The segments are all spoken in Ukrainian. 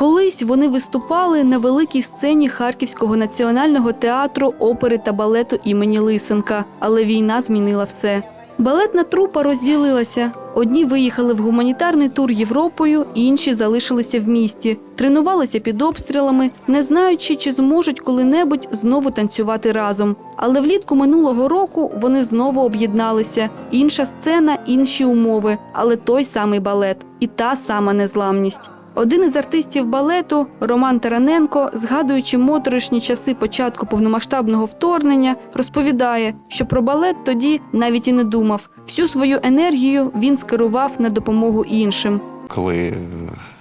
Колись вони виступали на великій сцені Харківського національного театру опери та балету імені Лисенка, але війна змінила все. Балетна трупа розділилася. Одні виїхали в гуманітарний тур Європою, інші залишилися в місті, тренувалися під обстрілами, не знаючи, чи зможуть коли-небудь знову танцювати разом. Але влітку минулого року вони знову об'єдналися. Інша сцена, інші умови, але той самий балет і та сама незламність. Один із артистів балету Роман Тараненко, згадуючи моторошні часи початку повномасштабного вторгнення, розповідає, що про балет тоді навіть і не думав. Всю свою енергію він скерував на допомогу іншим. коли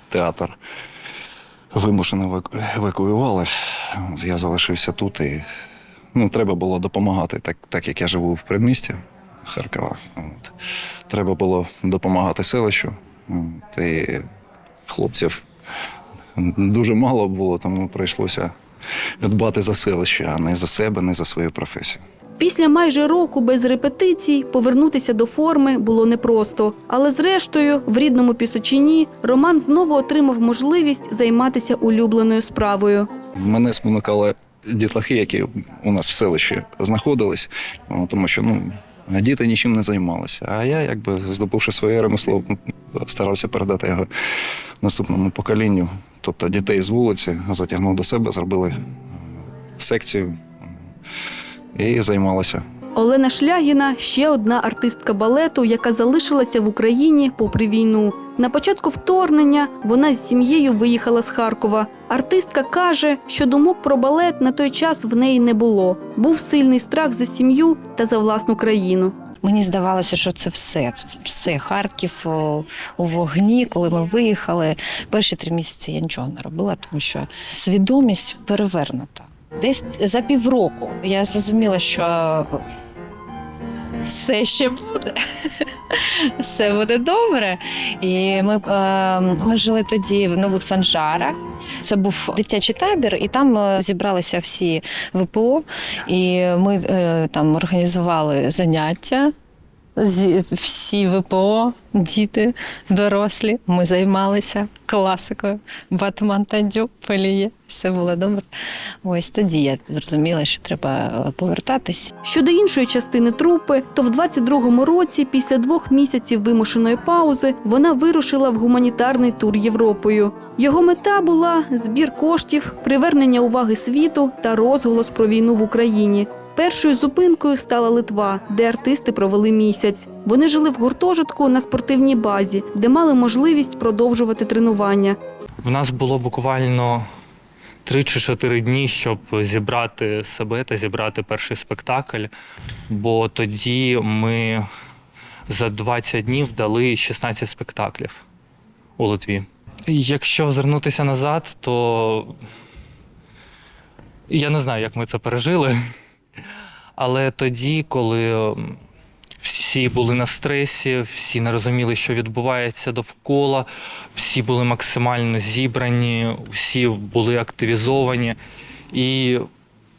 театр вимушено еваку- евакуювали, я залишився тут і ну, треба було допомагати, так, так як я живу в передмісті Харкова. От. Треба було допомагати селищу. От, і хлопців дуже мало було, тому прийшлося дбати за селище, а не за себе, не за свою професію. Після майже року без репетицій повернутися до форми було непросто. Але зрештою, в рідному Пісочині Роман знову отримав можливість займатися улюбленою справою. Мене спонукали дітлахи, які у нас в селищі знаходились, тому що ну, діти нічим не займалися. А я, якби здобувши своє ремесло, старався передати його наступному поколінню. Тобто дітей з вулиці затягнув до себе, зробили е, секцію е, і займалися. Олена Шлягіна ще одна артистка балету, яка залишилася в Україні попри війну. На початку вторгнення вона з сім'єю виїхала з Харкова. Артистка каже, що думок про балет на той час в неї не було. Був сильний страх за сім'ю та за власну країну. Мені здавалося, що це все. Це все Харків у вогні. Коли ми виїхали, перші три місяці я нічого не робила, тому що свідомість перевернута. Десь за півроку я зрозуміла, що все ще буде. Все буде добре. І ми, е, ми жили тоді в нових санжарах. Це був дитячий табір, і там е, зібралися всі ВПО, і ми е, там організували заняття. Всі ВПО, діти, дорослі. Ми займалися класикою. Батман Тандю, Пеліє. Все було добре. Ось тоді я зрозуміла, що треба е, повертатись. Щодо іншої частини трупи, то в 22-му році, після двох місяців вимушеної паузи, вона вирушила в гуманітарний тур Європою. Його мета була збір коштів, привернення уваги світу та розголос про війну в Україні. Першою зупинкою стала Литва, де артисти провели місяць. Вони жили в гуртожитку на спортивній базі, де мали можливість продовжувати тренування. В нас було буквально три чи чотири дні, щоб зібрати себе та зібрати перший спектакль. Бо тоді ми за 20 днів дали 16 спектаклів у Литві. Якщо звернутися назад, то я не знаю, як ми це пережили. Але тоді, коли всі були на стресі, всі не розуміли, що відбувається довкола, всі були максимально зібрані, всі були активізовані. І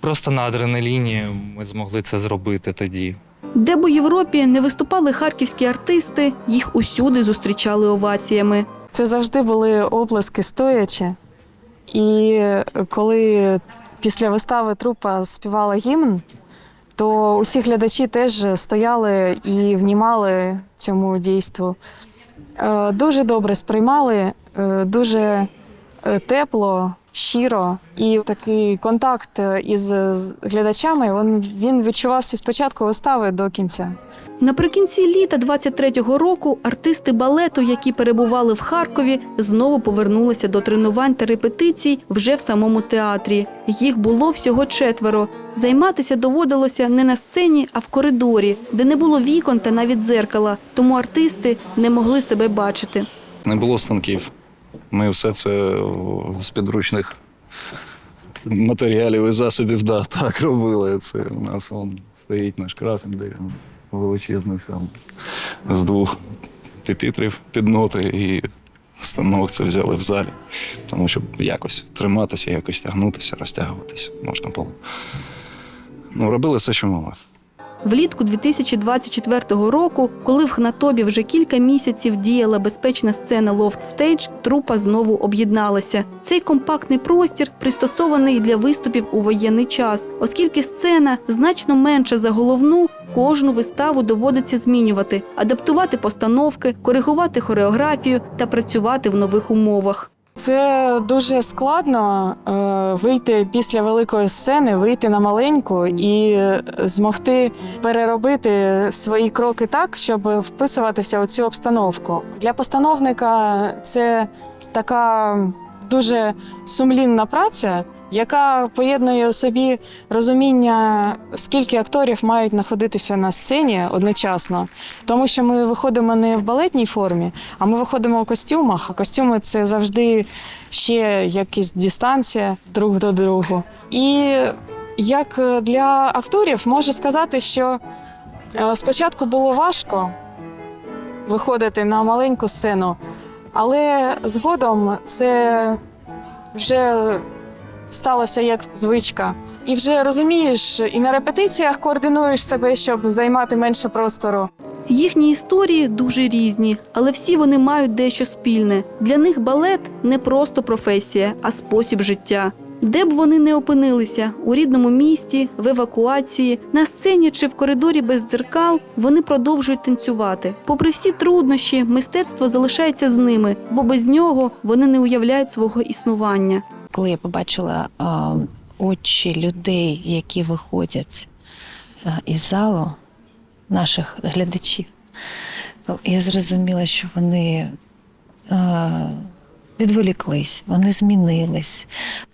просто на адреналіні ми змогли це зробити тоді. Де б у Європі не виступали харківські артисти, їх усюди зустрічали оваціями. Це завжди були оплески стоячи. І коли після вистави трупа співала гімн, то усі глядачі теж стояли і внімали цьому дійству. Е, Дуже добре сприймали, е, дуже е, тепло, щиро. І такий контакт е, із глядачами він, він відчувався з початку вистави до кінця. Наприкінці літа 23-го року артисти балету, які перебували в Харкові, знову повернулися до тренувань та репетицій вже в самому театрі. Їх було всього четверо. Займатися доводилося не на сцені, а в коридорі, де не було вікон та навіть дзеркала, тому артисти не могли себе бачити. Не було станків. Ми все це з підручних матеріалів і засобів да, так робили. Це у нас он, стоїть наш красень, де величезний сам з двох піпітрів під ноти і станок це взяли в залі. Тому щоб якось триматися, якось тягнутися, розтягуватися можна було. Ну, робили все, що могли. Влітку 2024 року, коли в Гнатобі вже кілька місяців діяла безпечна сцена Loft Stage, трупа знову об'єдналася. Цей компактний простір пристосований для виступів у воєнний час, оскільки сцена значно менша за головну. Кожну виставу доводиться змінювати, адаптувати постановки, коригувати хореографію та працювати в нових умовах. Це дуже складно е, вийти після великої сцени, вийти на маленьку і змогти переробити свої кроки так, щоб вписуватися у цю обстановку. Для постановника це така дуже сумлінна праця, яка поєднує у собі розуміння, скільки акторів мають знаходитися на сцені одночасно, тому що ми виходимо не в балетній формі, а ми виходимо у костюмах. А костюми це завжди ще якась дистанція друг до другу. І як для акторів можу сказати, що е, спочатку було важко виходити на маленьку сцену, але згодом це вже сталося як звичка. І вже розумієш, і на репетиціях координуєш себе, щоб займати менше простору. Їхні історії дуже різні, але всі вони мають дещо спільне. Для них балет не просто професія, а спосіб життя. Де б вони не опинилися у рідному місті, в евакуації, на сцені чи в коридорі без дзеркал, вони продовжують танцювати. Попри всі труднощі, мистецтво залишається з ними, бо без нього вони не уявляють свого існування. Коли я побачила очі людей, які виходять а, із залу, наших глядачів, я зрозуміла, що вони а, відволіклись, вони змінились.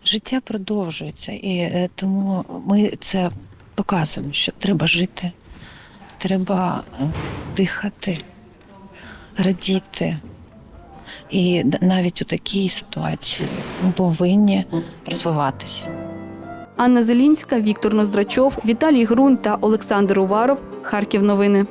Життя продовжується, і е, тому ми це показуємо, що треба жити, треба е, дихати, радіти. І навіть у такій ситуації ми повинні розвиватися. Анна Зелінська, Віктор Ноздрачов, Віталій Грун та Олександр Уваров. Харків новини.